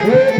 Hey,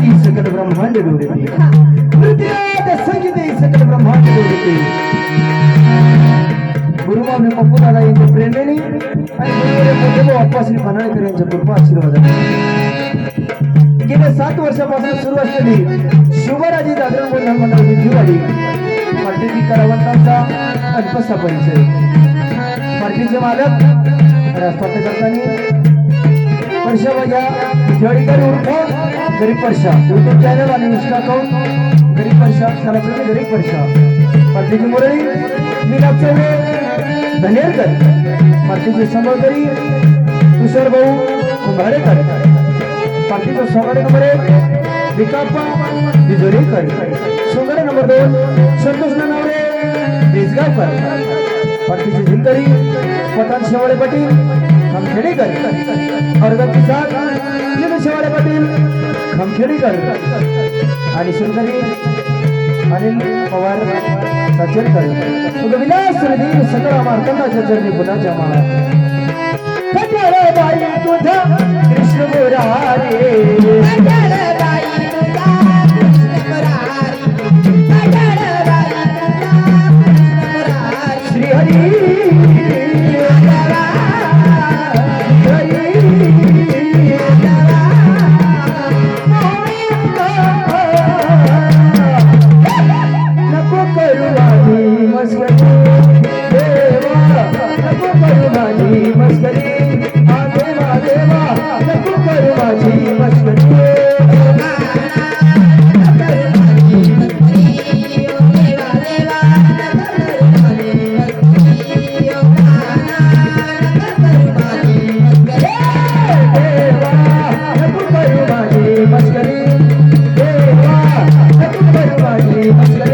ही सकल ब्रह्मांड डोळते नृत्यात संगीत ही सकल ब्रह्मांड डोळते गुरुमाने पप्पू दादा यांच्या आणि गुरुवारे मोठे यांच्या कृपा आशीर्वाद गेल्या सात वर्षापासून सुरू असलेली शिवराजी दादर गोंधळ मंडळ विठीवाडी पार्टीची कलावंतांचा अल्पसा परिचय पार्टीचे मालक राजपाट करताना वर्षा माझ्या जळीकर उर्फ गरीब परशा. युट्यूब चॅनल आणि इंस्टा अकाउंट गरीब परशा. कलाप्रेमी गरीब परशा. पार्टीची मुरळी. मीनाथ चौरे धनेरकर पार्टीचे समोरकरी तुषार भाऊ कुंभारेकर. पार्टीचा सोगाडे नंबर एक विकाप्पा बिजोरीकर. सोगाडे नंबर दोन संतोष नानावरे बेजगावकर पार्टीचे झिंकरी पठाण शेवाळे पाटील खामखेडेकर. अर्धाची साथ शेवाळे पाटील खामखेडेकर. आणि सुंदरी अनिल पवार सज्जनकर तुझं विलास हृदय सकळ मार्तंडाच्या चरणी गुणाच्या माळा Thank you.